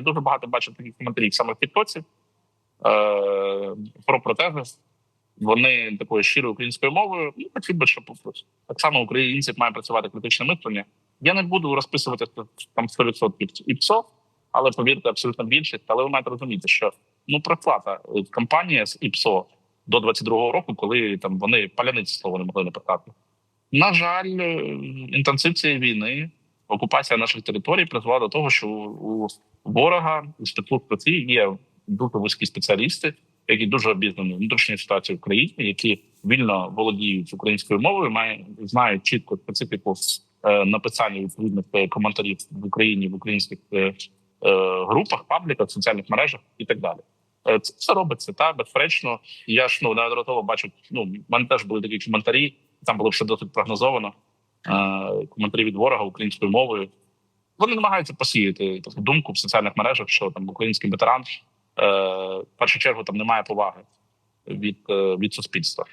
Я дуже багато бачив таких коментарів саме в Тіктоці е, про протези. Вони такою щирою українською мовою. Ну, хотів би, щоб так само українців має працювати критичне мислення. Я не буду розписувати там 100% і ПСО, але повірте, абсолютно більшість. Але ви маєте розуміти, що ну проплата е, компанія з ІПСО до 22-го року, коли там вони паляниці слово не могли написати. На жаль, е, інтенсив війни, окупація наших територій призвела до того, що у ворога у спецслужб є дуже вузькі спеціалісти, які дуже обізнані внутрішньої ситуації в країні, які вільно володіють українською мовою, має знають чітко специфіку е, написання відповідних е, коментарів в Україні в українських е, групах, пабліках, соціальних мережах і так далі. Це все робиться та безперечно. Я ж ну неодноразово бачу. Ну мене теж були такі коментарі. Там було все досить прогнозовано. Коментарі від ворога українською мовою. Вони намагаються посіяти таку думку в соціальних мережах, що там український ветеран е, в першу чергу там немає поваги від, е, від суспільства.